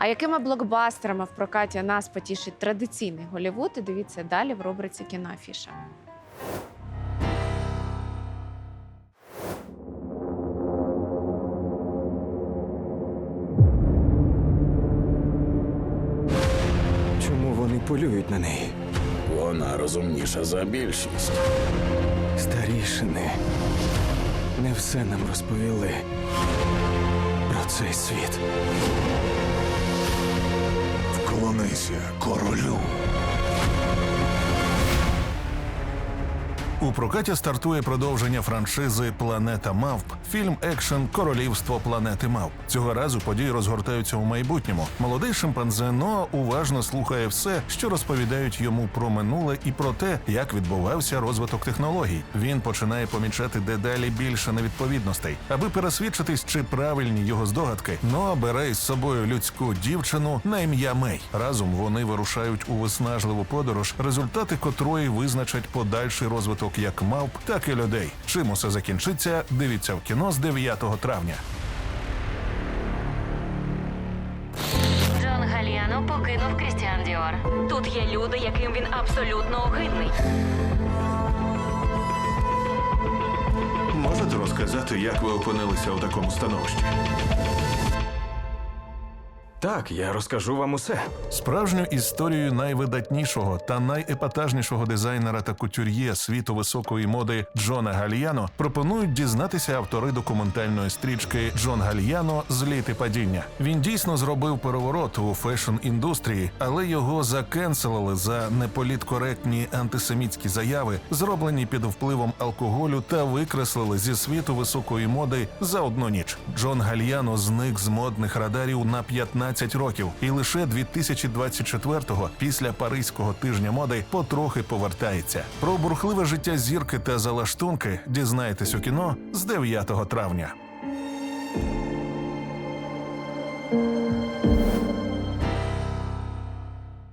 А якими блокбастерами в прокаті нас потішить традиційний Голівуд? Дивіться далі в рубриці кіноафіша. Чому вони полюють на неї? Вона розумніша за більшість. Старішини не все нам розповіли про цей світ. Вклонися королю. У прокаті стартує продовження франшизи Планета Мавп. Фільм екшен Королівство планети Мавп. Цього разу події розгортаються у майбутньому. Молодий шимпанзе Ноа уважно слухає все, що розповідають йому про минуле і про те, як відбувався розвиток технологій. Він починає помічати дедалі більше невідповідностей. Аби пересвідчитись, чи правильні його здогадки, Ноа бере із собою людську дівчину на ім'я Мей. Разом вони вирушають у виснажливу подорож, результати котрої визначать подальший розвиток як мавп, так і людей. Чим усе закінчиться, дивіться в кіно з 9 травня. Джон Гальяно покинув Крістіан Діор. Тут є люди, яким він абсолютно огидний. Можете розказати, як ви опинилися у такому становищі? Так, я розкажу вам усе. Справжню історію найвидатнішого та найепатажнішого дизайнера та кутюр'є світу високої моди Джона Гальяно пропонують дізнатися автори документальної стрічки Джон Гальяно Зліт і падіння. Він дійсно зробив переворот у фешн індустрії, але його закенселили за неполіткоректні антисемітські заяви, зроблені під впливом алкоголю та викреслили зі світу високої моди за одну ніч. Джон Гальяно зник з модних радарів на 15 років, і лише 2024-го, після Паризького тижня моди, потрохи повертається. Про бурхливе життя зірки та залаштунки дізнаєтесь у кіно з 9 травня.